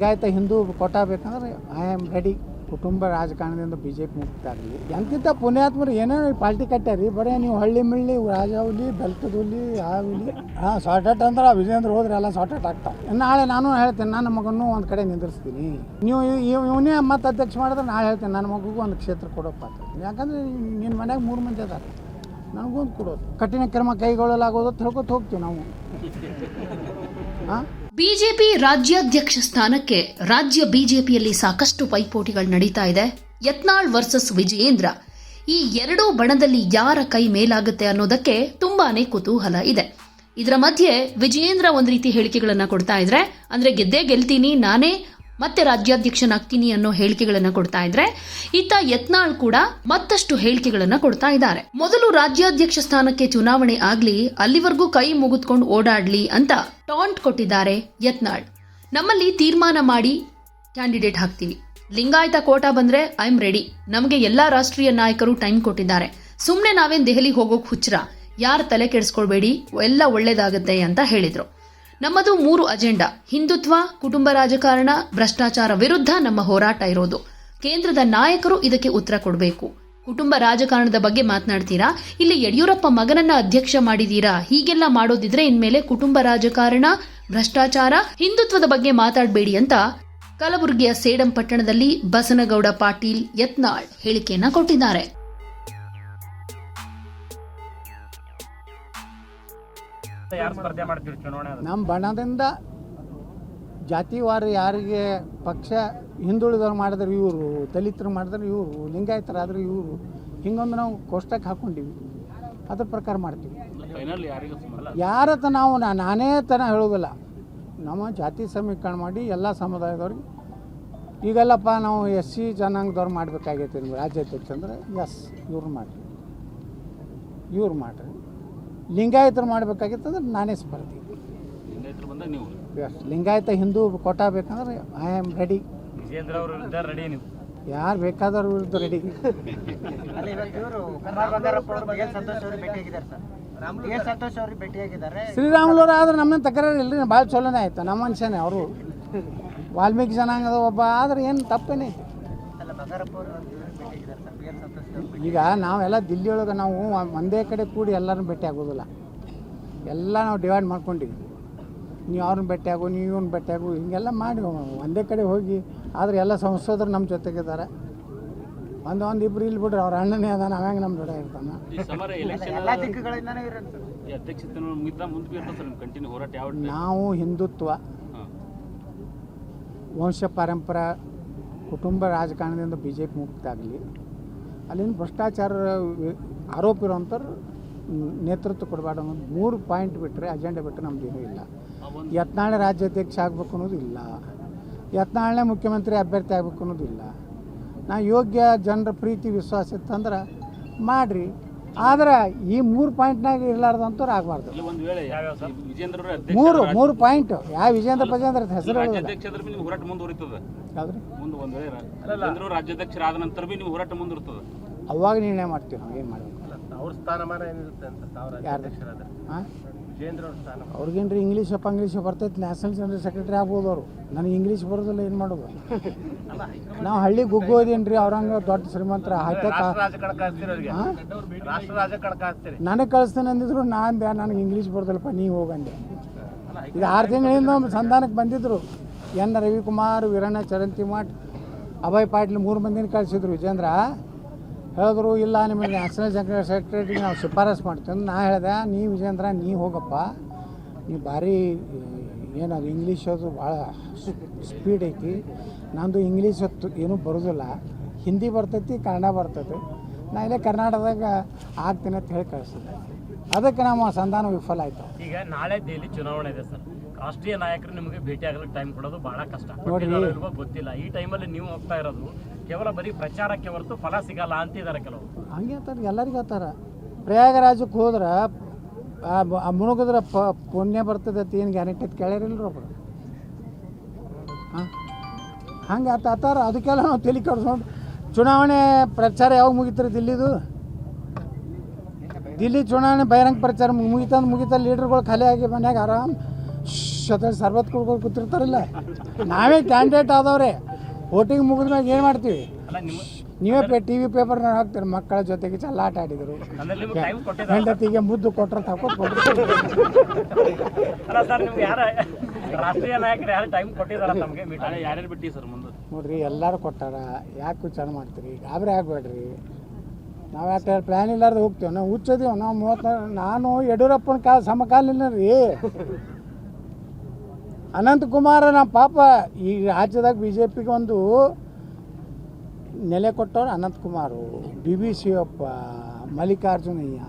ಲಿಂಗಾಯತ ಹಿಂದೂ ಕೊಟ್ಟ ಬೇಕಂದ್ರೆ I am ready ಕುಟುಂಬ ರಾಜಕಾರಣದಿಂದ ಬಿ ಜೆ ಪಿ ಮುಕ್ತ ಆಗಲಿ. ಎಂತಿಂಥ ಪುಣ್ಯಾತ್ಮರು ಏನೇನು ಪಾರ್ಟಿ ಕಟ್ಟ್ಯಾರಿ. ಬರೀ ನೀವು ಹಳ್ಳಿ ಮಿಳ್ಳಿ, ರಾಜ ಹುಲಿ ಬೆಲ್ತದ ಹುಲಿ, ಆ ಹುಲಿ. ಹಾಂ ಶಾರ್ಟೇಟ್ ಅಂದ್ರೆ ವಿಜೇಂದ್ರ ಹೋದ್ರೆ ಎಲ್ಲ ಶಾರ್ಟೇಟ್ ಆಗ್ತಾವೆ. ನಾಳೆ ನಾನು ಹೇಳ್ತೇನೆ, ನನ್ನ ಮಗನೂ ಒಂದು ಕಡೆ ನಿಂದಿರ್ಸ್ತೀನಿ. ನೀವು ಇವ್- ಇವನೇ ಮತ್ತೆ ಅಧ್ಯಕ್ಷ ಮಾಡಿದ್ರೆ ನಾಳೆ ಹೇಳ್ತೇನೆ, ನನ್ನ ಮಗುಗೂ ಒಂದು ಕ್ಷೇತ್ರ ಕೊಡೋಪ್ಪ ಅಂತ ಯಾಕಂದ್ರೆ ನಿನ್ನ ಮನ್ಯಾಗ ಮೂರು ಮಂದಿ ಅದಾರೆ. ಒಂದು ಕೊಡೋದು. ಕಠಿಣ ಕ್ರಮ ಕೈಗೊಳ್ಳಲಾಗೋದು ತಿಳ್ಕೊತ ಹೋಗ್ತೀವಿ ನಾವು. ಹಾಂ? ಬಿಜೆಪಿ ರಾಜ್ಯಾಧ್ಯಕ್ಷ ಸ್ಥಾನಕ್ಕೆ ರಾಜ್ಯ ಬಿಜೆಪಿಯಲ್ಲಿ ಸಾಕಷ್ಟು ಪೈಪೋಟಿಗಳು ನಡೀತಾ ಇದೆ. ಯತ್ನಾಳ್ ವರ್ಸಸ್ ವಿಜಯೇಂದ್ರ. ಈ ಎರಡೂ ಬಣದಲ್ಲಿ ಯಾರ ಕೈ ಮೇಲಾಗುತ್ತೆ ಅನ್ನೋದಕ್ಕೆ ತುಂಬಾನೇ ಕುತೂಹಲ ಇದೆ. ಇದರ ಮಧ್ಯೆ ವಿಜಯೇಂದ್ರ ಒಂದು ರೀತಿ ಹೇಳಿಕೆಗಳನ್ನು ಕೊಡ್ತಾ ಇದ್ರೆ, ಅಂದ್ರೆ ಗೆದ್ದೇ ಗೆಲ್ತೀನಿ, ನಾನೇ ಮತ್ತೆ ರಾಜ್ಯಾಧ್ಯಕ್ಷನಾಗ್ತೀನಿ ಅನ್ನೋ ಹೇಳಿಕೆಗಳನ್ನು ಕೊಡ್ತಾ ಇದ್ರೆ, ಈತ ಯತ್ನಾಳ್ ಕೂಡ ಮತ್ತಷ್ಟು ಹೇಳಿಕೆಗಳನ್ನು ಕೊಡ್ತಾ ಇದ್ದಾರೆ. ಮೊದಲು ರಾಜ್ಯಾಧ್ಯಕ್ಷ ಸ್ಥಾನಕ್ಕೆ ಚುನಾವಣೆ ಆಗ್ಲಿ, ಅಲ್ಲಿವರೆಗೂ ಕೈ ಮುಗಿದ್ಕೊಂಡು ಓಡಾಡ್ಲಿ ಅಂತ ಟಾಂಟ್ ಕೊಟ್ಟಿದ್ದಾರೆ ಯತ್ನಾಳ್. ನಮ್ಮಲ್ಲಿ ತೀರ್ಮಾನ ಮಾಡಿ ಕ್ಯಾಂಡಿಡೇಟ್ ಹಾಕ್ತೀವಿ. ಲಿಂಗಾಯತ ಕೋಟಾ ಬಂದ್ರೆ ಐ ಆಮ್ ರೆಡಿ ನಮಗೆ ಎಲ್ಲಾ ರಾಷ್ಟ್ರೀಯ ನಾಯಕರು ಟೈಮ್ ಕೊಟ್ಟಿದ್ದಾರೆ. ಸುಮ್ಮನೆ ನಾವೇನ್ ದೆಹಲಿ ಹೋಗೋಕ್ ಹುಚ್ಚರ ಯಾರ ತಲೆ ಕೆಡಿಸ್ಕೊಳ್ಬೇಡಿ? ಎಲ್ಲ ಒಳ್ಳೇದಾಗುತ್ತೆ ಅಂತ ಹೇಳಿದ್ರು. ನಮ್ಮದು ಮೂರು ಅಜೆಂಡಾ. ಹಿಂದುತ್ವ, ಕುಟುಂಬ ರಾಜಕಾರಣ, ಭ್ರಷ್ಟಾಚಾರ ವಿರುದ್ಧ ನಮ್ಮ ಹೋರಾಟ ಇರೋದು. ಕೇಂದ್ರದ ನಾಯಕರು ಇದಕ್ಕೆ ಉತ್ತರ ಕೊಡಬೇಕು. ಕುಟುಂಬ ರಾಜಕಾರಣದ ಬಗ್ಗೆ ಮಾತನಾಡ್ತೀರಾ? ಇಲ್ಲಿ ಯಡಿಯೂರಪ್ಪ ಮಗನನ್ನ ಅಧ್ಯಕ್ಷ ಮಾಡಿದೀರಾ? ಹೀಗೆಲ್ಲ ಮಾಡೋದಿದ್ರೆ ಇನ್ಮೇಲೆ ಕುಟುಂಬ ರಾಜಕಾರಣ, ಭ್ರಷ್ಟಾಚಾರ, ಹಿಂದುತ್ವದ ಬಗ್ಗೆ ಮಾತಾಡಬೇಡಿ ಅಂತ ಕಲಬುರಗಿಯ ಸೇಡಂ ಪಟ್ಟಣದಲ್ಲಿ ಬಸನಗೌಡ ಪಾಟೀಲ್ ಯತ್ನಾಳ್ ಹೇಳಿಕೆಯನ್ನ ಕೊಟ್ಟಿದ್ದಾರೆ. ಯಾರು ಸ್ಪರ್ಧೆ ಮಾಡ್ತೀರಿ ಚುನಾವಣೆ ನಮ್ಮ ಬಣದಿಂದ ಜಾತಿವಾರು ಯಾರಿಗೆ ಪಕ್ಷ ಹಿಂದುಳಿದವ್ರು ಮಾಡಿದ್ರೆ ಇವರು ದಲಿತರು ಮಾಡಿದ್ರೆ ಇವರು ಲಿಂಗಾಯತರಾದ್ರೆ ಇವರು ಹಿಂಗೊಂದು ನಾವು ಕೋಷ್ಟಕ್ಕೆ ಹಾಕ್ಕೊಂಡಿವಿ ಅದ್ರ ಪ್ರಕಾರ ಮಾಡ್ತೀವಿ. ಯಾರ ಯಾರತ್ತ ನಾವು ನಾ- ನಾನೇ ತನ ಹೇಳೋದಿಲ್ಲ. ನಮ್ಮ ಜಾತಿ ಸಮೀಕರಣ ಮಾಡಿ ಎಲ್ಲ ಸಮುದಾಯದವ್ರಿಗೆ ಈಗಲ್ಲಪ್ಪ ನಾವು ಎಸ್ ಸಿ ಜನಾಂಗದವ್ರು ಮಾಡಬೇಕಾಗೈತೆ ರಾಜ್ಯಾಧ್ಯಕ್ಷ ಅಂದರೆ ಎಸ್ ಇವ್ರು ಮಾಡಿರಿ. ಇವ್ರು ಮಾಡಿರಿ. ಲಿಂಗಾಯತರು ಮಾಡಬೇಕಾಗಿತ್ತು ಅಂದ್ರೆ ನಾನೇ ಸ್ಪರ್ಧಿ ಲಿಂಗಾಯತರು ಬಂದಾಗ ನೀವು? ಎಸ್ ಲಿಂಗಾಯತ ಹಿಂದೂ ಕೋಟಾ ಬೇಕಂದ್ರೆ ಐ ಆಮ್ ರೆಡಿ ವಿಜೇಂದ್ರ ಅವರು ಇದ್ದಾರೆ ರೆಡಿ ನೀವು? ಯಾರು ಬೇಕಾದವ್ರು ವಿರುದ್ಧ ರೆಡಿ ಶ್ರೀರಾಮುಲವ್ರು ಆದ್ರೆ ನಮ್ಮನ್ನ ತಕರಾರು ಇಲ್ರಿ ಭಾಳ ಚಲೋನೇ ಆಯ್ತು ನಮ್ಮ ಮನುಷ್ಯನೇ ಅವರು. ವಾಲ್ಮೀಕಿ ಜನಾಂಗದ ಒಬ್ಬ ಆದ್ರೆ ಏನು ತಪ್ಪೇನೇ ಈಗ ನಾವೆಲ್ಲ ದಿಲ್ಲಿ ಒಳಗೆ ನಾವು ಒಂದೇ ಕಡೆ ಕೂಡಿ ಎಲ್ಲರೂ ಭೇಟಿ ಆಗೋದಿಲ್ಲ. ಎಲ್ಲ ನಾವು ಡಿವೈಡ್ ಮಾಡ್ಕೊಂಡಿವಿ ನೀವು ಅವ್ರನ್ನ ಭೇಟಿ ಆಗು ನೀವು ಇವ್ನ ಭೇಟಿ ಆಗು ಹಿಂಗೆಲ್ಲ ಮಾಡಿ ಒಂದೇ ಕಡೆ ಹೋಗಿ ಆದರೆ ಎಲ್ಲ ಸಂಸದರು ನಮ್ಮ ಜೊತೆಗಿದ್ದಾರೆ ಒಂದು ಒಂದು ಇಬ್ರು ಇಲ್ಲಿ ಬಿಡ್ರಿ ಅವ್ರ ಅಣ್ಣನೇ ಅದಾನ ಹೆಂಗೆ ನಮ್ಮ ಜೊತೆ ಇರ್ತಾನೆ? ಈ ಸಮರ ಎಲೆಕ್ಷನ್ ಎಲ್ಲ ದಿಕ್ಕುಗಳಿಂದನೂ ಇರೋದು. ಈ ಅಧ್ಯಕ್ಷತೆ ಮುಗಿದ ಮುಂದೆ ಸರ್ ನಿಮ್ಮ ಕಂಟಿನ್ಯೂ ಹೋರಾಟ ಯಾವ ನಾವು ಹಿಂದುತ್ವ ವಂಶ ಪಾರಂಪರ ಕುಟುಂಬ ರಾಜಕಾರಣದಿಂದ ಬಿ ಜೆ ಪಿ ಮುಕ್ತ ಆಗಲಿ, ಅಲ್ಲಿನ ಭ್ರಷ್ಟಾಚಾರ ಆರೋಪ ಇರೋಂಥವ್ರು ನೇತೃತ್ವ ಕೊಡಬಾರ್ದು ಅನ್ನೋದು ಮೂರು ಪಾಯಿಂಟ್ ಬಿಟ್ಟರೆ ಅಜೆಂಡಾ ಬಿಟ್ಟರೆ ಏನೂ ಇಲ್ಲ. ಯತ್ನಾಳೆ ರಾಜ್ಯಾಧ್ಯಕ್ಷ ಆಗಬೇಕು ಅನ್ನೋದು ಇಲ್ಲ. ಯತ್ನಾಳನೇ ಮುಖ್ಯಮಂತ್ರಿ ಅಭ್ಯರ್ಥಿ ಆಗಬೇಕು ಅನ್ನೋದು ಇಲ್ಲ. ನಾ ಯೋಗ್ಯ ಜನರ ಪ್ರೀತಿ, ವಿಶ್ವಾಸ ಇತ್ತಂದ್ರೆ ಮಾಡಿರಿ. ಆದ್ರೆ ಈ ಮೂರು ಪಾಯಿಂಟ್ನಾಗ ಇರಲಾರ್ದಂಥವ್ರು ಆಗಬಾರ್ದು ಇಲ್ಲಿ ಒಂದು ವೇಳೆ ಯಾವ್ಯಾವ ಸರ್? ವಿಜೇಂದ್ರ ಅವರು ಅಧ್ಯಕ್ಷ ಮೂರು ಮೂರು ಪಾಯಿಂಟ್ ಯಾವ ವಿಜೇಂದ್ರ ಪ್ರಜೇಂದ್ರ ಹೆಸರು ಹೋರಾಟ ಮುಂದುವರಿತದೆ ರಾಜ್ಯಾಧ್ಯಕ್ಷರಾದ ನಂತರ ಬಿ ನೀವು ಹೋರಾಟ ಮುಂದುವರಿತದೆ ಅವಾಗ ನಿರ್ಣಯ ಮಾಡ್ತೀವಿ ನಾವು ಏನು ಮಾಡ್ಬೇಕು? ಅವ್ರ ಸ್ಥಾನಮಾನ ಏನಿರುತ್ತೆ ಅಂತ ಅವ್ರಿಗೇನ್ರಿ ಇಂಗ್ಲೀಷ್ ಅಪ್ಪ ಇಂಗ್ಲೀಷ್ ಬರ್ತೈತೆ ನ್ಯಾಷನಲ್ ಜನರಲ್ ಸೆಕ್ರೆಟರಿ ಆಗ್ಬೋದು ಅವರು. ನನಗೆ ಇಂಗ್ಲೀಷ್ ಬರೋದಿಲ್ಲ ಏನು ಮಾಡೋದು? ನಾವು ಹಳ್ಳಿ ಗುಗ್ಗೋದೇನ್ರಿ ಅವ್ರಂಗೆ ದೊಡ್ಡ ಶ್ರೀಮಂತರ ಹೈಟೆಕ್ ನನಗೆ ಕಳಿಸ್ತೇನೆ ಅಂದಿದ್ರು ನಾನು ಬ್ಯಾ ನನಗೆ ಇಂಗ್ಲೀಷ್ ಬರೋದಿಲ್ಲಪ್ಪ ನೀವು ಹೋಗಂದೆ ಇದು ಆರು ತಿಂಗಳಿಂದ ಸಂಧಾನಕ್ಕೆ ಬಂದಿದ್ದರು ಎನ್ ರವಿಕುಮಾರ್ ವೀರಣ್ಣ ಚರಂತಿಮಠ್ ಅಭಯ್ ಪಾಟೀಲ್ ಮೂರು ಮಂದಿನ ಕಳಿಸಿದ್ರು ವಿಜೇಂದ್ರ. ಹೇಳಿದ್ರು, ಇಲ್ಲ ನಿಮಗೆ ನ್ಯಾಷನಲ್ ಜನರಲ್ ಸೆಕ್ರೆಟರಿಗೆ ನಾವು ಶಿಫಾರಸ್ ಮಾಡ್ತೀವಿ. ನಾ ಹೇಳಿದೆ ನೀ ವಿಜೇಂದ್ರ ನೀ ಹೋಗಪ್ಪ. ನೀ ಭಾರಿ ಏನದು ಇಂಗ್ಲೀಷ್ ಅದು ಭಾಳ ಸ್ಪೀಡ್ ಐತಿ. ನಂದು ಇಂಗ್ಲೀಷ್ ಹೊತ್ತು ಏನೂ ಬರೋದಿಲ್ಲ. ಹಿಂದಿ ಬರ್ತೈತಿ, ಕನ್ನಡ ಬರ್ತೈತಿ. ನಾ ಇಲ್ಲೇ ಕರ್ನಾಟಕದಾಗ ಆಗ್ತೀನಿ ಅಂತ ಹೇಳಿ ಕಳಿಸಿದೆ ಅದಕ್ಕೆ ನಮ್ಮ ಸಂಧಾನ ವಿಫಲ ಆಯಿತು. ಈಗ ನಾಳೆ ದೆಹಲಿ ಚುನಾವಣೆ ಇದೆ ಸರ್. ರಾಷ್ಟ್ರೀಯ ನಾಯಕರು ನಿಮಗೆ ಭೇಟಿ ಆಗಲಿಕ್ಕೆ ಟೈಮ್ ಕೊಡೋದು ಬಹಳ ಕಷ್ಟ. ಇಲ್ವೋ ಗೊತ್ತಿಲ್ಲ. ಈ ಟೈಮಲ್ಲಿ ನೀವು ಹೋಗ್ತಾ ಇರೋದು ಕೇವಲ ಬರೀ ಪ್ರಚಾರಕ್ಕೆ ಹೊರತು ಫಲ ಸಿಗಲ್ಲ ಅಂತಿದ್ದಾರೆ ಕೆಲವರು. ಹಂಗೆ ಅಂತಾರೆ ಎಲ್ಲರಿಗೂ ಹೇಳ್ತಾರೆ ಪ್ರಯಾಗರಾಜಕ್ಕೆ ಹೋದ್ರೆ ಮುಳುಗಿದ್ರೆ ಪ ಪುಣ್ಯ ಬರ್ತದೆ ಅಂತ ಏನು ಗ್ಯಾರಂಟಿ ಅಂತ ಕೇಳ್ಯಾರಿಲ್ರಿ ಒಬ್ರು. ಹಾಂ? ಹಂಗೆ ಆತ ಆತಾರ. ಅದಕ್ಕೆಲ್ಲ ನಾವು ತಲೆ ಕಡ್ಸ್ಕೊಂಡು ಚುನಾವಣೆ ಪ್ರಚಾರ ಯಾವಾಗ ಮುಗಿತಾರೆ ದಿಲ್ಲಿದು? ದಿಲ್ಲಿ ಚುನಾವಣೆ ಬಹಿರಂಗ ಪ್ರಚಾರ ಮುಗಿತಂದು ಮುಗಿತ ಲೀಡರ್ಗಳು ಖಾಲಿ ಆಗಿ ಮನ್ಯಾಗ ಆರಾಮ್ ಶತ ಸರ್ಬತ್ ಕುಡ್ಕೊಂಡು ಕೂತಿರ್ತಾರಲ್ಲ ನಾವೇ ಕ್ಯಾಂಡಿಡೇಟ್ ಆದವ್ರೆ ವೋಟಿಂಗ್ ಮುಗಿದ್ಮ್ಯಾಗ ಏನು ಮಾಡ್ತೀವಿ? ನೀವೇ ಪೇ ಟಿ ವಿ ಪೇಪರ್ನಾಗ ಹಾಕ್ತೀರಿ ಮಕ್ಕಳ ಜೊತೆಗೆ ಆಡಿದರು. ನಿಮ್ಗೆ ಟೈಮ್ ಕೊಟ್ಟಿದ್ದಾರೆ ಹೆಂಡತಿಗೆ ಮುದ್ದು ಕೊಟ್ಟರೆ ತಕೋತ್ ಅಲ್ಲ ಸರ್ ನಿಮ್ಗೆ ಯಾರ ರಾಷ್ಟ್ರೀಯ ನಾಯಕರು ಯಾರು ಟೈಮ್ ಕೊಟ್ಟಿದಾರ ನಮಗೆ ಮೀಟ್ ಯಾರ್ಯಾರು ಬಿಟ್ಟಿ ಸರ್ ಮುಂದೆ? ನೋಡ್ರಿ ಎಲ್ಲರೂ ಕೊಟ್ಟಾರ ಯಾಕೆ ವಿಚಾರ ಮಾಡ್ತೀರಿ? ಗಾಬರಿ ಆಗಬೇಡ್ರಿ. ನಾವು ಯಾಕೆ ಪ್ಲ್ಯಾನ್ ಇಲ್ಲಾರ್ದು ಹೋಗ್ತೇವೆ ನಾವು ಹುಚ್ಚದೀವಿ ನಾವು ಮೂವತ್ತ ನಾನು ಯಡಿಯೂರಪ್ಪನ ಕಾಲ ಸಮಕಾಲೀನ ರೀ ಅನಂತಕುಮಾರ ನಮ್ಮ ಪಾಪ ಈ ರಾಜ್ಯದಾಗ ಬಿ ಜೆ ಪಿಗೆ ಒಂದು ನೆಲೆ ಕೊಟ್ಟವ್ರು ಅನಂತಕುಮಾರು ಬಿ ಬಿ ಶಿವಪ್ಪ ಮಲ್ಲಿಕಾರ್ಜುನಯ್ಯ.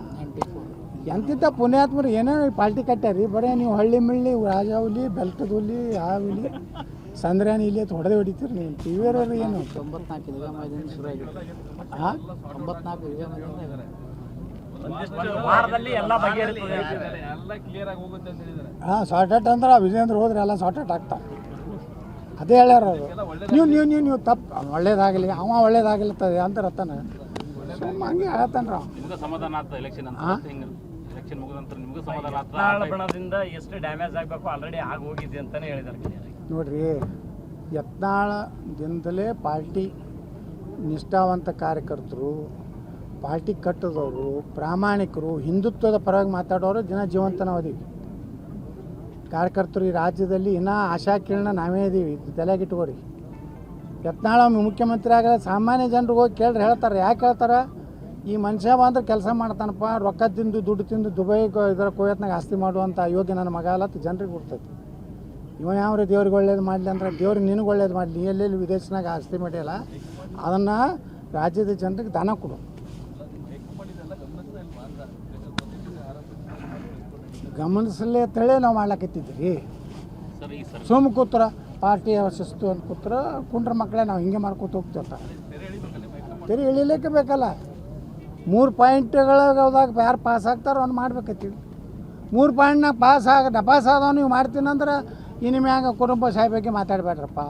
ಎಂತಿಂಥ ಪುಣ್ಯಾತ್ಮರು ಏನೇನು ಪಾರ್ಟಿ ಕಟ್ಟ್ಯಾರಿ ಬರೀ ನೀವು ಹಳ್ಳಿ ಮಿಳ್ಳಿ ರಾಜ ಹುಲಿ ಬೆಲ್ಟದ ಹುಲಿ ಆ ಹುಲಿ ಸಂದ್ರಾನಿ ಇಲ್ಲಿ ಹೊಡೆದೇ ಹೊಡಿತೀರಿ ನೀವು. ಟಿ ವಿಯವ್ರು ಏನು? ತೊಂಬತ್ನಾಲ್ಕು ಯುಗಮದಿಂದ ಹಾಂ ವಾರದಲ್ಲಿ ಎಲ್ಲ ಬಗೆಹರಿತದೆ. ಹಾಂ ಶಾರ್ಟ್ ಔಟ್ ಅಂದ್ರೆ ವಿಜೇಂದ್ರ ಹೋದ್ರೆ ಎಲ್ಲ ಶಾರ್ಟ್ ಔಟ್ ಆಗ್ತಾವೆ ಅದೇ ಹೇಳ್ಯಾರ ಅವರು. ನೀವು ನೀವು ನೀವು ನೀವು ತಪ್ಪು. ಒಳ್ಳೇದಾಗಲಿ ಅವ ಒಳ್ಳೇದಾಗಲತ್ತದ ಅಂತ ರತ್ತಾನ ಸುಮ್ಮ ಹಂಗೆ ಹೇಳ್ತಾನ್ರ ನಿಮ್ಗೆ ಸಮಾಧಾನ ಆಗ್ತದೆ ಎಲೆಕ್ಷನ್ ಅಂತ ಹಾ? ಹಿಂಗೆ ಎಲೆಕ್ಷನ್ ಮುಗಿದ ನಂತರ ನಿಮ್ಗೆ ಸಮಾಧಾನ ಯತ್ನಾಳ ಆಗ್ತದೆ ಬಣದಿಂದ ಎಷ್ಟು ಡ್ಯಾಮೇಜ್ ಆಗಬೇಕು ಆಲ್ರೆಡಿ ಆಗಿ ಹೋಗಿದೆ ಅಂತಾನೆ ಹೇಳಿದ್ದಾರೆ ನೋಡ್ರಿ ಯತ್ನಾಳದಿಂದಲೇ ಪಾರ್ಟಿ ನಿಷ್ಠಾವಂತ ಕಾರ್ಯಕರ್ತರು ಪಾರ್ಟಿ ಕಟ್ಟದವರು, ಪ್ರಾಮಾಣಿಕರು, ಹಿಂದುತ್ವದ ಪರವಾಗಿ ಮಾತಾಡೋರು ಜನ ಜೀವಂತನವಾದೀವಿ. ನಾವು ಕಾರ್ಯಕರ್ತರು ಈ ರಾಜ್ಯದಲ್ಲಿ ಇನ್ನೂ ಆಶಾಕಿರಣ ನಾವೇ ಇದೀವಿ, ಇದು ತಲೆಗಿಟ್ಕೋರಿ ಯತ್ನಾಳ ಮುಖ್ಯಮಂತ್ರಿ ಆಗಲ್ಲ, ಸಾಮಾನ್ಯ ಜನರಿಗೆ ಹೋಗಿ ಕೇಳ್ರಿ, ಹೇಳ್ತಾರೆ. ಯಾಕೆ ಹೇಳ್ತಾರೆ? ಈ ಮನುಷ್ಯ ಬಂದ್ರೆ ಕೆಲಸ ಮಾಡ್ತಾನಪ್ಪ, ರೊಕ್ಕ ತಿಂದು, ದುಡ್ಡು ತಿಂದು ದುಬೈ ಇದರ ಕೋಯತ್ನಾಗ ಆಸ್ತಿ ಮಾಡುವಂಥ ಯೋಗ್ಯ ನನ್ನ ಮಗ ಅಲ್ಲ ಜನರಿಗೆ ಬಿಡ್ತೈತಿ ಇವ ಯಾವ ದೇವ್ರಿಗೆ ಒಳ್ಳೇದು ಮಾಡಲಿ ಅಂದ್ರೆ ದೇವ್ರಿಗೆ ನಿನಗೆ ಒಳ್ಳೇದು ಮಾಡಲಿ, ಎಲ್ಲೆಲ್ಲಿ ವಿದೇಶನಾಗ ಆಸ್ತಿ ಮಾಡಿಯಲ್ಲ ಅದನ್ನು ರಾಜ್ಯದ ಜನರಿಗೆ ದಾನ ಕೊಡು. ಗಮನಿಸಲೇ ತಳಿ ನಾವು ಮಾಡ್ಲಾಕತ್ತಿದ್ರಿ ಸುಮ್ ಕೂತ್ರ ಪಾರ್ಟಿ ಶಿಸ್ತು ಅಂತ ಕೂತ್ರ ಕುಂಡ್ರ ಮಕ್ಕಳೇ ನಾವು ಹಿಂಗೆ ಮಾಡ್ಕೊತ ಹೋಗ್ತಿರ್ತ ತೆರಿ ಇಳಿಲಿಕ್ಕೆ ಬೇಕಲ್ಲ. ಮೂರು ಪಾಯಿಂಟ್ಗಳಾಗ ಯಾರು ಪಾಸ್ ಆಗ್ತಾರೋ ಅವ್ನು ಮಾಡ್ಬೇಕತ್ತೀವಿ ಮೂರು ಪಾಯಿಂಟ್ನಾಗ ಪಾಸ್ ಆಗ ಡಪಾಸ್ ಆದವ್ ನೀವು ಮಾಡ್ತೀನಂದ್ರೆ ಇನ್ನು ಮ್ಯಾಗ ಕುಟುಂಬ ಸಾಹೇಬ್ ಬಗ್ಗೆ ಮಾತಾಡಬೇಡ್ರಪ್ಪ.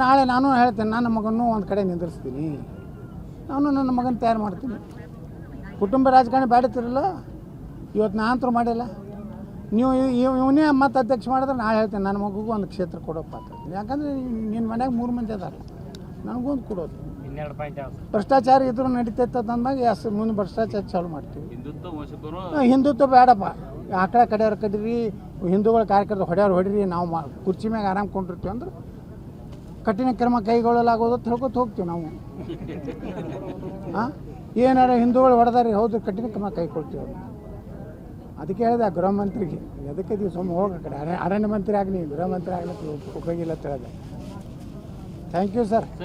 ನಾಳೆ ನಾನು ಹೇಳ್ತೀನಿ ನನ್ನ ಮಗನೂ ಒಂದು ಕಡೆ ನಿಂದಿರ್ಸ್ತೀನಿ. ನಾನು ನನ್ನ ಮಗನ ತಯಾರು ಮಾಡ್ತೀನಿ. ಕುಟುಂಬ ರಾಜಕಾರಣಿ ಬೇಡತಿರಲ್ಲ ಇವತ್ತು ನಾ ಅಂತೂ ಮಾಡಿಲ್ಲ. ನೀವು ಇವನೇ ಮತ್ತೆ ಅಧ್ಯಕ್ಷ ಮಾಡಿದ್ರೆ ನಾನು ಹೇಳ್ತೀನಿ ನನ್ನ ಮಗುಗೂ ಒಂದು ಕ್ಷೇತ್ರ ಕೊಡೋಪ್ಪ ಅಂತ ಯಾಕಂದರೆ ನಿನ್ನ ಮನೆಯಾಗ ಮೂರು ಮಂದಿ ಅದಾರೆ ನನಗೂ ಒಂದು ಕೊಡೋದು. ಭ್ರಷ್ಟಾಚಾರ ಇದ್ರೂ ನಡೀತೈತೆ ಅಂದಾಗ ಎಸ್ ಮುಂದೆ ಭ್ರಷ್ಟಾಚಾರ ಚಾಲು ಮಾಡ್ತೀವಿ. ಹಿಂದುತ್ವ ಬೇಡಪ್ಪ. ಆ, ಹಿಂದುತ್ವ ಬೇಡಪ್ಪ ಆಕಳ ಕಡೆಯವ್ರ ಕಡೀರಿ ಹಿಂದೂಗಳ ಕಾರ್ಯಕರ್ತರು ಹೊಡೆಯವ್ರು ಹೊಡೀರಿ ನಾವು ಮಾ ಕುರ್ಚಿ ಮ್ಯಾಗ ಆರಾಮ್ ಕೊಂಡಿರ್ತೀವಿ ಅಂದ್ರೆ ಕಠಿಣ ಕ್ರಮ ಕೈಗೊಳ್ಳಲಾಗೋದು ತಿಳ್ಕೊತ ಹೇಳ್ಕೊತ ಹೋಗ್ತೀವಿ ನಾವು. ಹಾಂ ಏನಾರ ಹಿಂದೂಗಳು ಹೊಡೆದಾರಿ ಹೌದು ಕಠಿಣ ಕ್ರಮ ಕೈಗೊಳ್ತೀವಿ ಅವ್ರು. ಅದಕ್ಕೆ ಹೇಳಿದೆ ಗೃಹ ಮಂತ್ರಿಗೆ ಅದಕ್ಕೆ ನೀವು ಸುಮ್ಮನೆ ಹೋಗ ಕಡೆ? ಅರಣ್ಯ ಮಂತ್ರಿ ಆಗಲಿ ಗೃಹ ಮಂತ್ರಿ ಆಗಲಿ ಉಪಯೋಗಿಲ್ಲ ಅಂತ ಹೇಳಿದೆ. Thank you sir